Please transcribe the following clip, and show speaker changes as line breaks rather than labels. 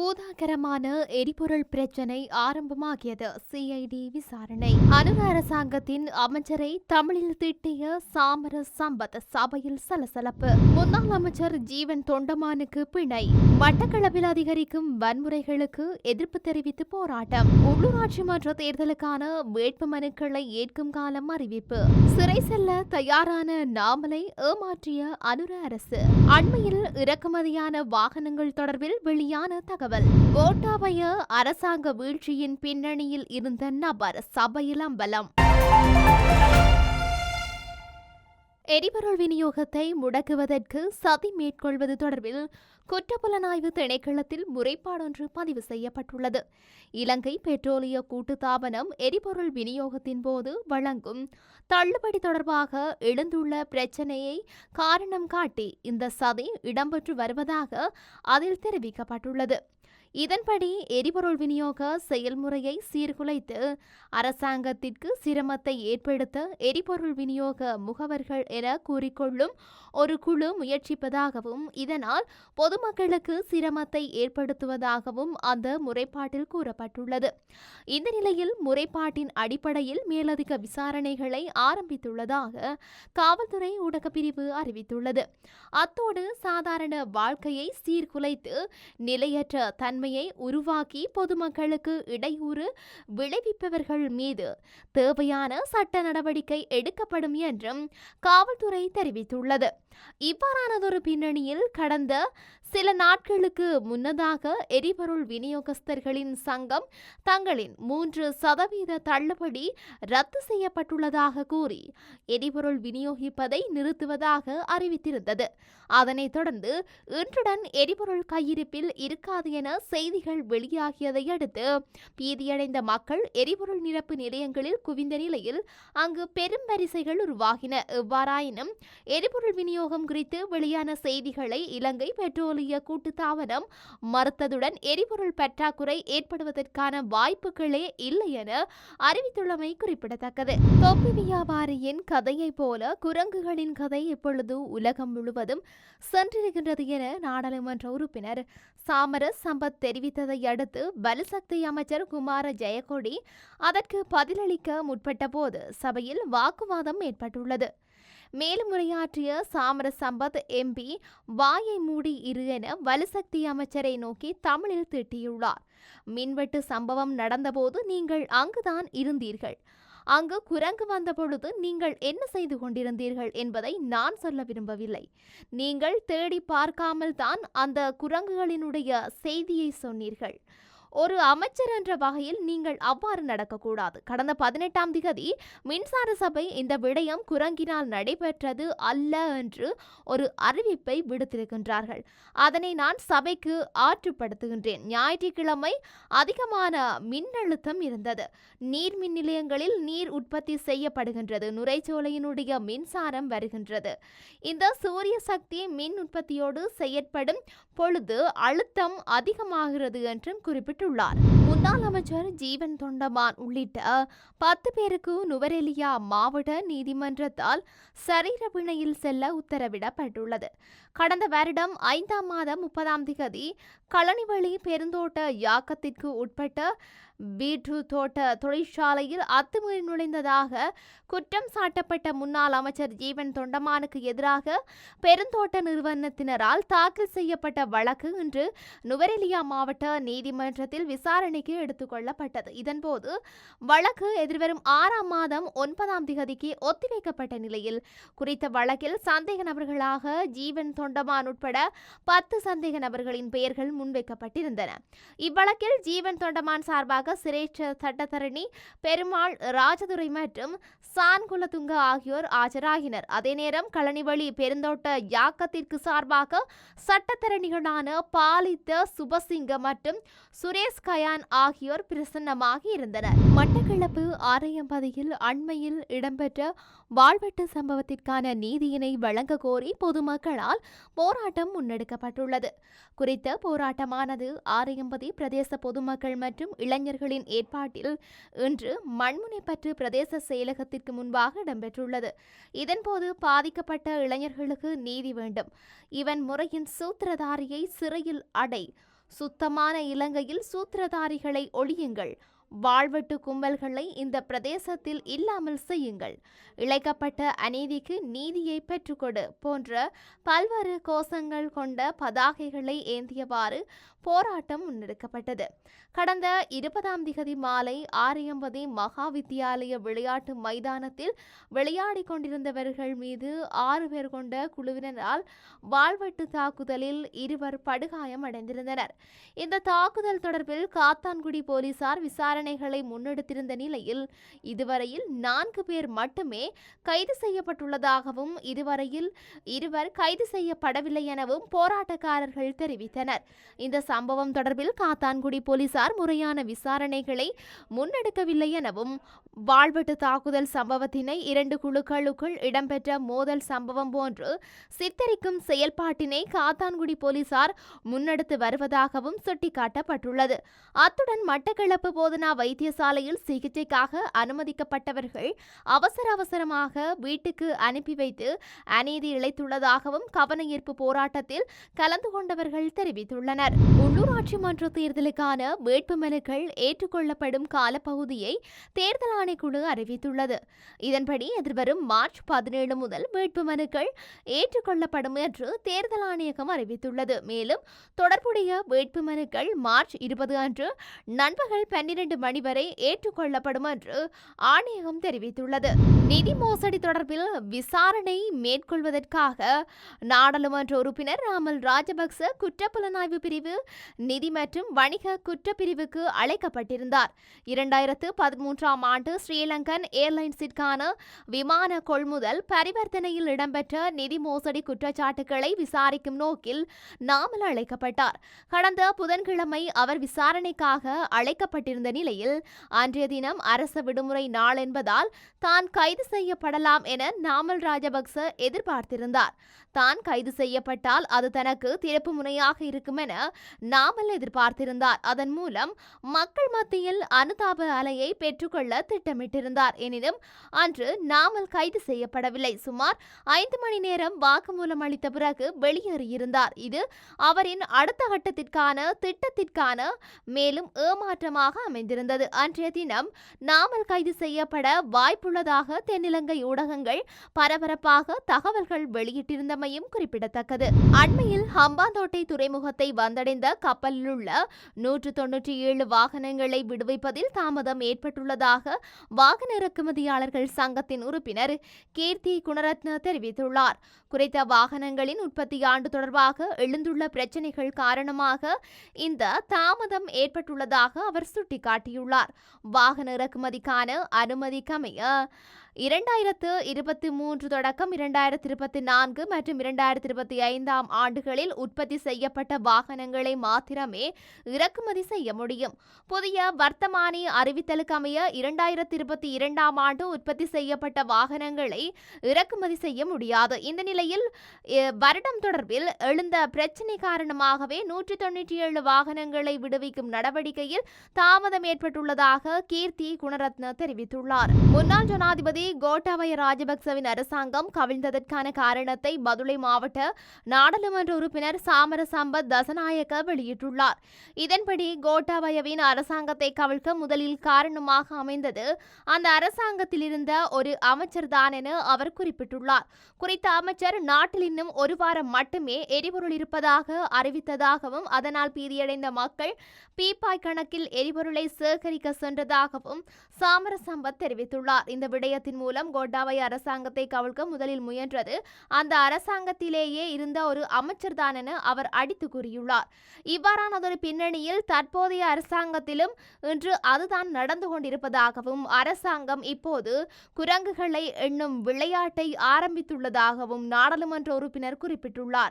பூதாகரமான எரிபொருள் பிரச்சினை ஆரம்பமாகியது சிஐடி விசாரணை. அனுர அரசாங்கத்தின் அமைச்சரை தமிழில் திட்டிய சாமர சம்பத் சபையில் சலசலப்பு. முன்னாள் அமைச்சர் ஜீவன் தொண்டமானுக்கு பிணை. மட்டக்களவில் அதிகரிக்கும் வன்முறைகளுக்கு எதிர்ப்பு தெரிவித்து போராட்டம். உள்ளூராட்சி மன்ற தேர்தலுக்கான வேட்பு மனுக்களை ஏற்கும் காலம் அறிவிப்பு. சிறை செல்ல தயாரான நாமலை ஏமாற்றிய அனுர அரசு. அண்மையில் இறக்குமதியான வாகனங்கள் தொடர்பில் வெளியான தகவல். கோட்டாபய அரசாங்க வீழ்ச்சியின் பின்னணியில் இருந்த நபர் சபையிலம்பலம் பலம் எரிபொருள் விநியோகத்தை முடக்குவதற்கு சதி மேற்கொள்வது தொடர்பில் குற்றப்புலனாய்வு திணைக்களத்தில் முறைப்பாடொன்று பதிவு செய்யப்பட்டுள்ளது. இலங்கை பெட்ரோலிய கூட்டுத்தாபனம் எரிபொருள் விநியோகத்தின் போது வழங்கும் தள்ளுபடி தொடர்பாக எழுந்துள்ள பிரச்சினையை காரணம் காட்டி இந்த சதி இடம்பெற்று வருவதாக அதில் தெரிவிக்கப்பட்டுள்ளது. இதன்படி எரிபொருள் விநியோக செயல்முறையை சீர்குலைத்து அரசாங்கத்திற்கு சிரமத்தை ஏற்படுத்த எரிபொருள் விநியோக முகவர்கள் என கூறிக்கொள்ளும் ஒரு குழு முயற்சிப்பதாகவும் இதனால் பொதுமக்களுக்கு சிரமத்தை ஏற்படுத்துவதாகவும் அந்த முறைப்பாட்டில் கூறப்பட்டுள்ளது. இந்த நிலையில் முறைப்பாட்டின் அடிப்படையில் மேலதிக விசாரணைகளை ஆரம்பித்துள்ளதாக காவல்துறை ஊடகப்பிரிவு அறிவித்துள்ளது. அத்தோடு சாதாரண வாழ்க்கையை சீர்குலைத்து நிலையற்ற தன்மையை உருவாக்கி பொதுமக்களுக்கு இடையூறு விளைவிப்பவர்கள் மீது தேவையான சட்ட நடவடிக்கை எடுக்கப்படும் என்றும் காவல்துறை தெரிவித்துள்ளது. இவ்வாறானதொரு பின்னணியில் கடந்த சில நாட்களுக்கு முன்னதாக எரிபொருள் விநியோகஸ்தர்களின் சங்கம் தங்களின் மூன்று சதவீத தள்ளுபடி ரத்து செய்யப்பட்டுள்ளதாக கூறி எரிபொருள் விநியோகிப்பதை நிறுத்துவதாக அறிவித்திருந்தது. அதனைத் தொடர்ந்து இன்றுடன் எரிபொருள் கையிருப்பில் இருக்காது என செய்திகள் வெளியாகியதை அடுத்து பீதியடைந்த மக்கள் எரிபொருள் நிரப்பு நிலையங்களில் குவிந்த நிலையில் அங்கு பெரும் வரிசைகள் உருவாகின. எவ்வாறாயினும் எரிபொருள் விநியோகம் குறித்து வெளியான செய்திகளை இலங்கை பெட்ரோலிய கூட்டுத்தாபனம் மறுத்ததுடன் எரிபொருள் பற்றாக்குறை ஏற்படுவதற்கான வாய்ப்புகளே இல்லை என அறிவித்துள்ளமை குறிப்பிடத்தக்கது. தொப்பி வியாபாரியின் கதையைப் போல குரங்குகளின் கதை இப்பொழுது உலகம் முழுவதும் சென்றிருக்கின்றது என நாடாளுமன்ற உறுப்பினர் சாமர சம்பத் தெரிவித்ததை அடுத்து பலசக்தி அமைச்சர் குமார ஜெயக்கொடி அதற்கு பதிலளிக்க முற்பட்ட போது சபையில் வாக்குவாதம் ஏற்பட்டுள்ளது. மேலும் உரையாற்றிய சாமர சம்பத் எம்பி வாயை மூடி இரு என வலுசக்தி அமைச்சரை நோக்கி தமிழில் திட்டியுள்ளார். மின்வெட்டு சம்பவம் நடந்தபோது நீங்கள் அங்குதான் இருந்தீர்கள். அங்கு குரங்கு வந்தபொழுது நீங்கள் என்ன செய்து கொண்டிருந்தீர்கள் என்பதை நான் சொல்ல விரும்பவில்லை. நீங்கள் தேடி பார்க்காமல் தான் அந்த குரங்குகளினுடைய செய்தியை சொன்னீர்கள். ஒரு அமைச்சர் என்ற வகையில் நீங்கள் அவ்வாறு நடக்கக்கூடாது. கடந்த பதினெட்டாம் திகதி மின்சார சபை இந்த விடயம் குரங்கினால் நடைபெற்றது அல்ல என்று ஒரு அறிவிப்பை விடுத்திருக்கின்றார்கள். அதனை நான் சபைக்கு ஆற்றுப்படுத்துகின்றேன். ஞாயிற்றுக்கிழமை அதிகமான மின்னழுத்தம் இருந்தது. நீர் மின் நிலையங்களில் நீர் உற்பத்தி செய்யப்படுகின்றது. நுரைச்சோலையினுடைய மின்சாரம் வருகின்றது. இந்த சூரிய சக்தி மின் உற்பத்தியோடு செயற்படும் பொழுது அழுத்தம் அதிகமாகிறது என்றும் குறிப்பிட்டுள்ளார் முன்னாள் அமைச்சர் ஜீவன் தொண்டமான் உள்ளிட்ட பத்து பேருக்கு நுவரெலியா மாவட்ட நீதிமன்றத்தால் சரீர பிணையில் செல்ல உத்தரவிடப்பட்டுள்ளது. கடந்த வருடம் ஐந்தாம் மாதம் முப்பதாம் திகதி களனிவழி பெருந்தோட்ட யாக்கத்திற்கு உட்பட்ட பீட்ரூட் தோட்ட தொழிற்சாலையில் அத்துமீறி நுழைந்ததாக குற்றம் சாட்டப்பட்ட முன்னாள் அமைச்சர் ஜீவன் தொண்டமானுக்கு எதிராக பெருந்தோட்ட நிறுவனத்தினரால் தாக்கல் செய்யப்பட்ட வழக்கு இன்று நுவரெலியா மாவட்ட நீதிமன்றத்தில் விசாரணைக்கு எடுத்துக்கொள்ளப்பட்டது. இதன்போது வழக்கு எதிர்வரும் ஆறாம் மாதம் ஒன்பதாம் திகதிக்கு ஒத்திவைக்கப்பட்ட நிலையில் குறித்த வழக்கில் சந்தேக நபர்களாக ஜீவன் தொண்டமான் உட்பட பத்து சந்தேக நபர்களின் பெயர்கள் முன்வைக்கப்பட்டிருந்தன. இவ்வழக்கில் ஜீவன் தொண்டமான் சார்பாக சிரேஷ்ட சட்டத்தரணி பெருமாள் ராஜதுரை மற்றும் சான்குலதுங்க ஆகியோர் ஆஜராகினர். அதே நேரம் களனிவழி பெருந்தோட்ட யாக்கத்திற்கு சார்பாக சட்டத்தரணிகளான பாலித்த சுபசிங்க மற்றும் சுரேஷ் கயான் ஆகியோர் பிரசன்னமாக இருந்தனர். மட்டக்களப்பு ஆரையம்பதியில் அண்மையில் இடம்பெற்ற வாழ்வெட்டு சம்பவத்திற்கான நீதியினை வழங்க கோரி பொதுமக்களால் போராட்டம் முன்னெடுக்கப்பட்டுள்ளது. குறித்த போராட்டமானது ஆரையம்பதி பிரதேச பொதுமக்கள் மற்றும் இளைஞர்களின் ஏற்பாட்டில் இன்று மண்முனைப்பற்று பிரதேச செயலகத்திற்கு முன்பாக இடம்பெற்றுள்ளது. இதன்போது பாதிக்கப்பட்ட இளைஞர்களுக்கு நீதி வேண்டும். இவன் முறையின் சூத்திரதாரியை சிறையில் அடை. சுத்தமான இலங்கையில் சூத்திரதாரிகளை ஒழியுங்கள். வாழ்வெட்டு கும்பல்களை இந்த பிரதேசத்தில் இல்லாமல் செய்யுங்கள். இழைக்கப்பட்ட அநீதிக்கு நீதியை பெற்றுக்கொடு போன்ற பல்வேறு கோஷங்கள் கொண்ட பதாகைகளை ஏந்தியவாறு போராட்டம் முன்னெடுக்கப்பட்டது. கடந்த இருபதாம் திகதி மாலை ஆரியம்பதி மகா வித்தியாலய விளையாட்டு மைதானத்தில் விளையாடிக் கொண்டிருந்தவர்கள் மீது ஆறு பேர் கொண்ட குழுவினரால் வாழ்வெட்டு தாக்குதலில் இருவர் படுகாயம் அடைந்திருந்தனர். இந்த தாக்குதல் தொடர்பில் காத்தான்குடி போலீசார் விசாரணைகளை முன்னெடுத்திருந்த நிலையில் இதுவரையில் நான்கு பேர் மட்டுமே கைது செய்யப்பட்டுள்ளதாகவும் இதுவரையில் இருவர் கைது செய்யப்படவில்லை எனவும் போராட்டக்காரர்கள் தெரிவித்தனர். இந்த சம்பவம் தொடர்பில் காத்தான்குடி போலீசார் முறையான விசாரணைகளை முன்னெடுக்கவில்லை எனவும் வாழ்வெட்டு தாக்குதல் சம்பவத்தினை இரண்டு குழுக்களுக்குள் இடம்பெற்ற மோதல் சம்பவம் போன்று சித்தரிக்கும் செயல்பாட்டினை காத்தான்குடி போலீசார் முன்னெடுத்து வருவதாகவும் சுட்டிக்காட்டப்பட்டுள்ளது. அத்துடன் மட்டக்களப்பு போதனா வைத்தியசாலையில் சிகிச்சைக்காக அனுமதிக்கப்பட்டவர்கள் அவசர அவசரமாக வீட்டுக்கு அனுப்பி வைத்து அநீதி இழைத்துள்ளதாகவும் கவனஈர்ப்பு போராட்டத்தில் கலந்து கொண்டவர்கள் தெரிவித்துள்ளனர். உள்ளூராட்சி மன்ற தேர்தலுக்கான வேட்புமனுக்கள் ஏற்றுக்கொள்ளப்படும் காலப்பகுதியை தேர்தல் ஆணைக்குழு அறிவித்துள்ளது. இதன்படி எதிர்வரும் மார்ச் பதினேழு முதல் வேட்புமனுக்கள் ஏற்றுக்கொள்ளப்படும் என்று தேர்தல் ஆணையகம் அறிவித்துள்ளது. மேலும் தொடர்புடைய வேட்புமனுக்கள் மார்ச் இருபது அன்று நண்பகல் பன்னிரண்டு மணி வரை ஏற்றுக்கொள்ளப்படும் என்று ஆணையகம் தெரிவித்துள்ளது. நிதி மோசடி தொடர்பில் விசாரணை மேற்கொள்வதற்காக நாடாளுமன்ற உறுப்பினர் ராமல் ராஜபக்ச குற்றப்புலனாய்வு பிரிவு நிதி மற்றும் வணிக குற்றப்பிரிவுக்கு அழைக்கப்பட்டிருந்தார். இரண்டாயிரத்து பதிமூன்றாம் ஆண்டு ஸ்ரீலங்கன் ஏர்லைன்ஸிற்கான விமான கொள்முதல் பரிவர்த்தனையில் இடம்பெற்ற நிதி மோசடி குற்றச்சாட்டுகளை விசாரிக்கும் நோக்கில் நாமல் அழைக்கப்பட்டார். கடந்த புதன்கிழமை அவர் விசாரணைக்காக அழைக்கப்பட்டிருந்த நிலையில் அன்றைய தினம் அரச விடுமுறை நாள் என்பதால் தான் கைது செய்யப்படலாம் என நாமல் ராஜபக்ச எதிர்பார்த்திருந்தார். தான் கைது செய்யப்பட்டால் அது தனக்கு திறப்பு முனையாக இருக்கும் என நாமல் எதிர்பார்த்திருந்தார். அதன் மூலம் மக்கள் மத்தியில் அனுதாப அலையை பெற்றுக்கொள்ள திட்டமிட்டிருந்தார். எனினும் அன்று நாமல் கைது செய்யப்படவில்லை. சுமார் ஐந்து மணி நேரம் வாக்குமூலம் அளித்த பிறகு வெளியேறியிருந்தார். இது அவரின் அடுத்த கட்டத்திற்கான திட்டத்திற்கான மேலும் ஏமாற்றமாக அமைந்திருந்தது. அன்றைய தினம் நாமல் கைது செய்யப்பட வாய்ப்புள்ளதாக தென்னிலங்கை ஊடகங்கள் பரபரப்பாக தகவல்கள் வெளியிட்டிருந்தமையும் குறிப்பிடத்தக்கது. அண்மையில் ஹம்பாந்தோட்டை துறைமுகத்தை வந்தடைந்த கப்பலில் உள்ள நூற்று தொன்னூற்றி ஏழு வாகனங்களை விடுவிப்பதில் தாமதம் ஏற்பட்டுள்ளதாக வாகன இறக்குமதியாளர்கள் சங்கத்தின் உறுப்பினர் கீர்த்தி குணரத்ன தெரிவித்துள்ளார். குறித்த வாகனங்களின் உற்பத்தி ஆண்டு தொடர்பாக எழுந்துள்ள பிரச்சினைகள் காரணமாக இந்த தாமதம் ஏற்பட்டுள்ளதாக அவர் சுட்டிக்காட்டியுள்ளார். வாகன இறக்குமதிக்கான அனுமதிக்கமைய இரண்டாயிரத்து இருபத்தி மூன்று தொடக்கம் இரண்டாயிரத்தி இருபத்தி நான்கு மற்றும் இரண்டாயிரத்தி இருபத்தி ஐந்தாம் ஆண்டுகளில் உற்பத்தி செய்யப்பட்ட வாகனங்களை மாத்திரமே இறக்குமதி செய்ய முடியும். புதிய வர்த்தமானி அறிவித்தலுக்கு அமைய இரண்டாயிரத்தி இருபத்தி இரண்டாம் ஆண்டு உற்பத்தி செய்யப்பட்ட வாகனங்களை இறக்குமதி செய்ய முடியாது. இந்த நிலையில் வருடம் தொடர்பில் எழுந்த பிரச்சினை காரணமாகவே நூற்றி தொன்னூற்றி ஏழு வாகனங்களை விடுவிக்கும் நடவடிக்கையில் தாமதம் ஏற்பட்டுள்ளதாக கீர்த்தி குணரத்ன தெரிவித்துள்ளார். முன்னாள் ஜனாதிபதி கோட்டாபய ராஜபக்சவின் அரசாங்கம் கவிழ்ந்ததற்கான காரணத்தை பதுளை மாவட்ட நாடாளுமன்ற உறுப்பினர் சாமர சம்பத் தசநாயக்க வெளியிட்டுள்ளார். இதன்படி கோட்டாபயவின் அரசாங்கத்தை கவிழ்க்க முதலில் காரணமாக அமைந்தது அந்த அரசாங்கத்தில் இருந்த ஒரு அமைச்சர் தான் என அவர் குறிப்பிட்டுள்ளார். குறித்த அமைச்சர் நாட்டில் இன்னும் ஒரு வாரம் மட்டுமே எரிபொருள் இருப்பதாக அறிவித்ததாகவும் அதனால் பீதியடைந்த மக்கள் பீப்பாய் கணக்கில் எரிபொருளை சேகரிக்க சென்றதாகவும் சாமர சம்பத் தெரிவித்துள்ளார். இந்த விடயத்தில் விடயத்தின் மூலம் கோட்டாபய அரசாங்கத்தை கவிழ்க்க முதலில் முயன்றது. அந்த அரசாங்கத்திலேயே இருந்த ஒரு அமைச்சர் தான் என அவர் அடித்து கூறியுள்ளார். இவ்வாறானதொரு பின்னணியில் தற்போதைய அரசாங்கத்திலும் இன்று அதுதான் நடந்து கொண்டிருப்பதாகவும் அரசாங்கம் இப்போது குரங்குகளை எண்ணும் விளையாட்டை ஆரம்பித்துள்ளதாகவும் நாடாளுமன்ற உறுப்பினர் குறிப்பிட்டுள்ளார்.